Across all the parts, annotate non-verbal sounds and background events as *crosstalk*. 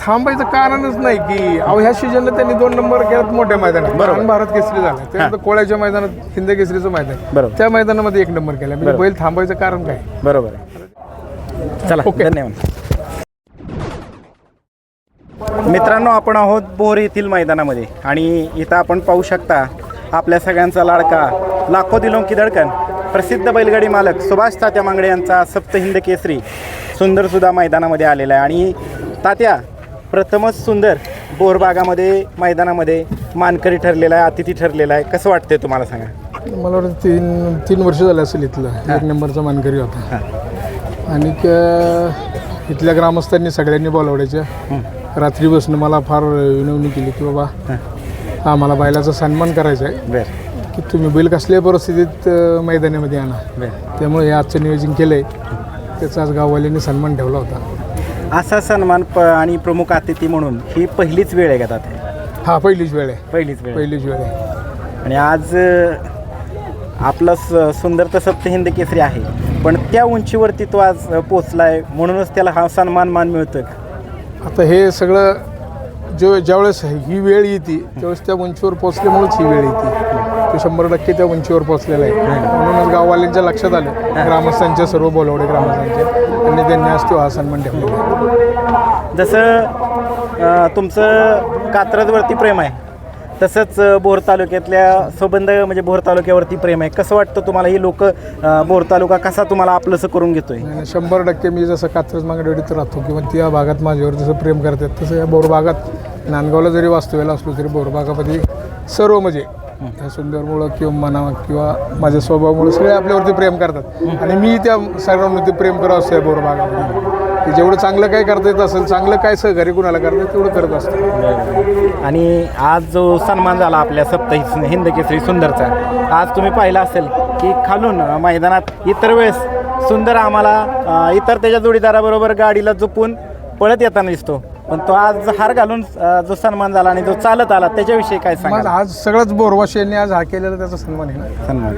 थांबायचं कारणच नाही की अहो ह्या सीजनला त्यांनी दोन नंबर केल्यात मोठ्या मैदानात. बरोबर. भारत केसरी झाला. त्यानंतर कोळ्याच्या मैदानात हिंद केसरीचं मैदान बरोबर. त्या मैदानामध्ये एक नंबर केला. म्हणजे बैल थांबायचं कारण काय? बरोबर आहे. चला धन्यवाद. मित्रांनो आपण आहोत बोर येथील मैदानामध्ये. आणि इथं आपण पाहू शकता आपल्या सगळ्यांचा लाडका लाखो दिलों की धडकन प्रसिद्ध बैलगाडी मालक सुभाष तात्या मांगडे यांचा सप्तहिंद केसरी सुंदर सुद्धा मैदानामध्ये आलेला आहे. आणि तात्या प्रथमच सुंदर बोरबागामध्ये मैदानामध्ये मानकरी ठरलेला आहे अतिथी ठरलेला आहे. कसं वाटतंय तुम्हाला सांगा? मला वाटतं तीन तीन वर्ष झाले असेल इथलं. एक नंबरचा मानकरी होता. आणि क- इथल्या ग्रामस्थांनी सगळ्यांनी बोलावड्याच्या. रात्री बसून मला फार विनवणी केली की बाबा आम्हाला बैलाचा सन्मान करायचा आहे. बरं. की तुम्ही बैल कसल्याही परिस्थितीत अ, मैदानामध्ये आणा. बरं. त्यामुळे हे आजचं नियोजन केलं आहे त्याचा आज गाववाल्यांनी सन्मान ठेवला होता. असा सन्मान प आणि प्रमुख अतिथी म्हणून ही पहिलीच वेळ आहे का तात्या हा पहिलीच वेळ आहे. पहिलीच वेळ पहिलीच वेळ आहे. आणि आज अ, आपलं स सुंदर तर सप्तहिंद केसरी आहे पण त्या उंचीवरती तो आज अ, पोचलाय म्हणूनच त्याला हा सन्मान मान मिळतोय आता हे सगळं जो ज्यावेळेस ही वेळ येते त्यावेळेस त्या उंचीवर पोचल्यामुळेच ही वेळ येते. तो शंभर टक्के त्या उंचीवर पोचलेला आहे म्हणूनच गाववाल्यांच्या लक्षात आलं ग्रामस्थांच्या सर्व बोलवडे ग्रामस्थांच्या आणि त्यांनी आज तो हा सन्मान ठेवलेला आहे. जसं अ, तुमचं कात्रजवरती प्रेम आहे तसंच अ, बोर तालुक्यातल्या संबंध म्हणजे बोर तालुक्यावरती प्रेम आहे. कसं वाटतं तुम्हाला ही लोक बोर तालुका कसा तुम्हाला आपलंसं करून घेतोय? आणि शंभर टक्के मी जसं कात्रज मागडीत राहतो किंवा त्या भागात माझ्यावर जसं प्रेम करतात तसं या बोर भागात नांदगावला जरी वास्तव्याला असलो तरी बोर भागामध्ये सर्व म्हणजे त्या सुंदरमुळं किंवा मना किंवा माझ्या स्वभावामुळे सगळे आपल्यावरती प्रेम करतात. आणि मी त्या सर्वांवरती प्रेम करावं असतो या बोर भागामध्ये. जेवढं चांगलं काय करता येत असेल चांगलं काय सहकार्य कुणाला करता येईल तेवढं करत असतं. आणि आज जो सन्मान झाला आपल्या सप्ताही हिंद केसरी सुंदरचा आज तुम्ही पाहिला असेल की खालून मैदानात इतर वेळेस सुंदर आम्हाला इतर त्याच्या जोडीदाराबरोबर गाडीला झुपून पळत येताना दिसतो. पण तो आज हार घालून अ, जो सन्मान झाला आणि जो चालत आला त्याच्याविषयी काय सांगा आज सगळंच बोरवाशियांनी आज हा केलेला त्याचा सन्मान आहे ना. सन्मान.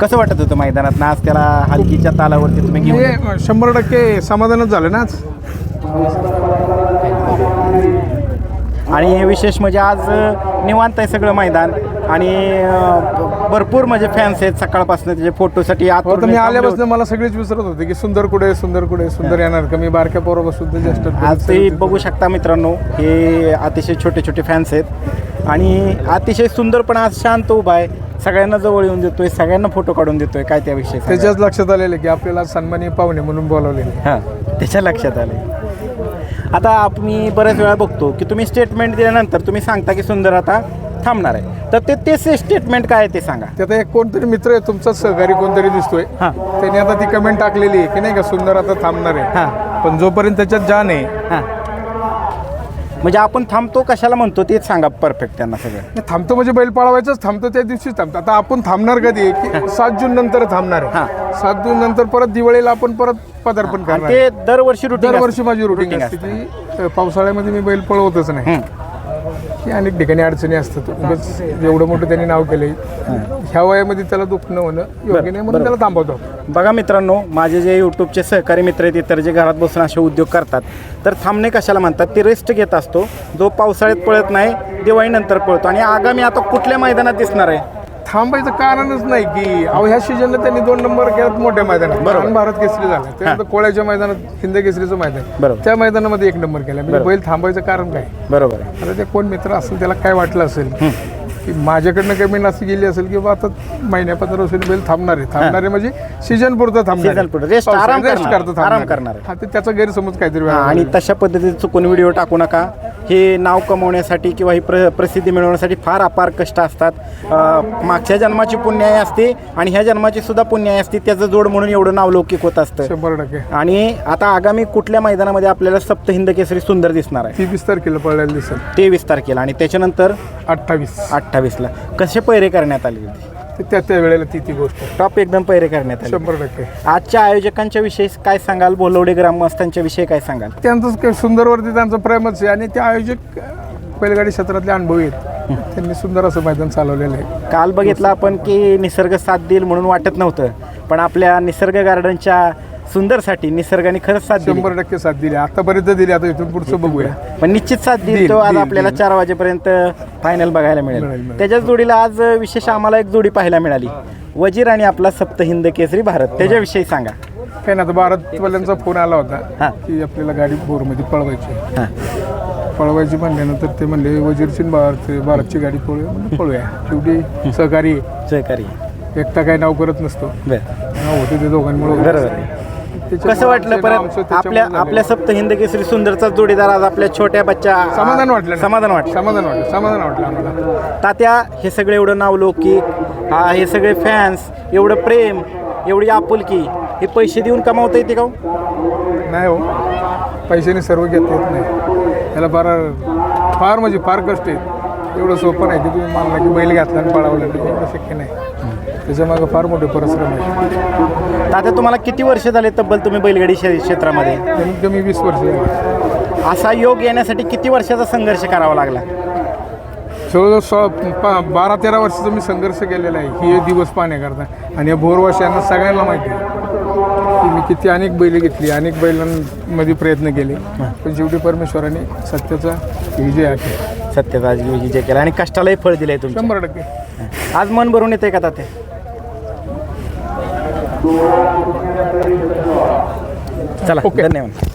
कसं वाटत होतं मैदानात? ना आज त्याला हलकीच्या तालावरती तुम्ही घेऊन हे शंभर टक्के समाधानच झालं ना आज. आणि हे विशेष म्हणजे आज अ, निवांत आहे सगळं मैदान. आणि अ, भरपूर म्हणजे फॅन्स आहेत सकाळपासून त्याचे फोटोसाठी आता आतुरपणे मी थांबले आल्यापासून मला सगळेच विसरत होते की सुंदर कुठे सुंदर कुठे सुंदर येणार का? मी बारक्या पोरापासून ते आज जास्त ते बघू शकता मित्रांनो हे अतिशय छोटे छोटे फॅन्स आहेत. आणि अतिशय सुंदर पण आज शांत उभा आहे. सगळ्यांना जवळ येऊन देतोय सगळ्यांना फोटो काढून देतोय काय त्याविषयी सांगा? त्याच्याच लक्षात आलेलं की आपल्याला सन्मानी पाहुणे म्हणून बोलावलेले हां त्याच्या लक्षात आले आता आम्ही बऱ्याच वेळा बघतो की तुम्ही स्टेटमेंट दिल्यानंतर तुम्ही सांगता की सुंदर आता थांबणार आहे. तर ते तेच स्टेटमेंट काय आहे ते सांगा. त्यात एक कोणतरी मित्र आहे तुमचाच सहकारी कोणतरी दिसतोय. हां. त्याने आता ती कमेंट टाकलेली आहे की नाही का सुंदर आता थांबणार आहे. हां. पण जोपर्यंत त्याच्यात जाण आहे. हां. म्हणजे आपण थांबतो कशाला म्हणतो तेच सांगा परफेक्ट त्यांना सगळं. नाही, थांबतो म्हणजे बैल पळवायचंच थांबतो त्या दिवशीच थांबतो. आता आपण थांबणार कधी की *laughs* सात जून नंतर थांबणार हां. आहे सात जून नंतर परत दिवाळीला आपण परत पदार्पण आणि करणार ते दरवर्षी रुटीन दरवर्षी माझी रुटीन असते. अ, पावसाळ्यामध्ये मी बैल पळवतच नाही. की अनेक ठिकाणी अडचणी असतात. उगाच एवढं मोठं त्यांनी नाव केलंय. ह्या वयामध्ये त्याला दुखणं होणं योग्य नाही म्हणून त्याला थांबवतो बघा मित्रांनो माझे जे यूट्यूबचे सहकारी मित्र आहेत इतर जे घरात बसून असे उद्योग करतात तर थांबणे कशाला म्हणतात? ते रेस्ट घेत असतो. जो पावसाळ्यात पळत नाही दिवाळीनंतर पळतो. आणि आगामी आता कुठल्या मैदानात दिसणार आहे? थांबायचं कारणच नाही की अहो ह्या सीजनला त्यांनी दोन नंबर केलात मोठ्या मैदानात. बरोबर. भारत केसरी झाला. त्यानंतर कोळ्याच्या मैदानात हिंद केसरीचं मैदान बरोबर. त्या मैदानामध्ये एक नंबर केला. म्हणजे बैल थांबायचं कारण काय? बरोबर आहे. आता ते कोण मित्र असेल त्याला काय वाटलं असेल? की माझ्याकडनं कमेंट अशी गेली असेल की बा आता महिन्या पंधरा वर्षांनी बैल थांबणार आहे. थांबणार आहे म्हणजे सीजन पुरतं थांबणार Season पुरतं. Rest, आराम करणार. करतो आराम करणार आहे. हा ते त्याचा गैरसमज काहीतरी हा, आणि तशा पद्धतीने चुकून व्हिडिओ टाकू नका. हे नाव कमवण्यासाठी किंवा ही प्र प्रसिद्धी मिळवण्यासाठी फार अपार कष्ट असतात. मागच्या जन्माची पुण्याई असते आणि ह्या जन्माची सुद्धा पुण्याई असते. त्याचं जोड म्हणून एवढं नाव लौकिक होत असतं. शंभर टक्के. आणि आता आगामी कुठल्या मैदानामध्ये आपल्याला सप्तहिंद केसरी सुंदर दिसणार आहे? ती वीस तारखेला पळायला दिसेल. तेवीस तारखेला आणि त्याच्यानंतर अठ्ठावीस. अठ्ठावीसला. कसे पैरे करण्यात आले होते? ते त्या त्या वेळेला ती ती गोष्ट. टॉप एकदम पैरे करण्यात आले. शंभर टक्के. आजच्या आयोजकांच्या विषयी काय सांगाल? बोलवडे ग्रामस्थांच्या विषयी काय सांगाल? त्यांचंच काही सुंदरवरती त्यांचं प्रेमच आहे. आणि ते आयोजक बैलगाडी क्षेत्रातले अनुभवी आहेत. त्यांनी सुंदर असं मैदान चालवलेलं आहे. काल बघितलं आपण की निसर्ग साथ देईल म्हणून वाटत नव्हतं. पण आपल्या निसर्ग गार्डनच्या सुंदरसाठी निसर्गाने खरंच साथ दिली. शंभर टक्के साथ दिली. आतापर्यंत दिली. आता इथून पुढचं बघूया. पण निश्चित साथ देईल, तो आज देईल, आपल्याला देईल. चार वाजेपर्यंत फायनल बघायला मिळेल, मिळेल मिळेल. त्याच्याच जोडीला आज विशेष आम्हाला एक जोडी पाहायला मिळाली. वजीर आणि आपला सप्त हिंद केसरी भारत. त्याच्याविषयी सांगा. काही ना आता भारतवाल्यांचा फोन आला हा. होता की आपल्याला गाडी बोरमध्ये पळवायची हां. पळवायची म्हणल्यानंतर ते म्हणले वजीरची न भारत भारतची गाडी पळूया. पळूया. शेवटी सहकारी. आहे. सहकारी. एकटा काही नाव करत नसतो. बर. नाव होते ते दोघांमुळे. बरोबर. आहे. त्याच्यामुळे कसं वाटलं आमचं नाव परत त्याच्यामुळे आपल्या. आपल्या सप्त हिंद केसरी सुंदरचा जोडीदार आज आपल्या छोट्या बच्चा समाधान वाटलं? समाधान वाटलं समाधान वाटलं समाधान वाटलं आम्हाला तात्या हे सगळं एवढं नावलौकिक हा हे सगळे फॅन्स एवढं प्रेम एवढी आपुलकी हे पैसे देऊन कमावता येते का हो? नाही हो पैशाने सर्व घेता येत नाही त्याला फार फार म्हणजे फार कष्ट आहे एवढं सोपं नाही की तुम्ही मानला की बैल घातला आणि पळावलं नाही एवढं शक्य नाही त्याच्यामागं फार मोठे परिश्रम आहे. तात्या तुम्हाला किती वर्ष झाले तब्बल तुम्ही बैलगाडी शे- क्षेत्रामध्ये? कमीत कमी वीस वर्ष झाली. असा योग येण्यासाठी किती वर्षाचा संघर्ष करावा लागला? जवळजवळ सोळा पा बारा तेरा वर्षाचा मी संघर्ष केलेला आहे. ही हे दिवस पाहण्याकरता आणि या बोरवाशांना सगळ्यांना माहिती आहे की मी किती अनेक बैल घेतली अनेक बैलांमध्ये प्रयत्न केले. पण शेवटी परमेश्वराने सत्याचा विजय हा केला. सत्यता विजय केला. आणि कष्टालाही फळ दिलंय तुमच्या. शंभर टक्के. आज मन भरून येते का तात्या? चला ओके. धन्यवाद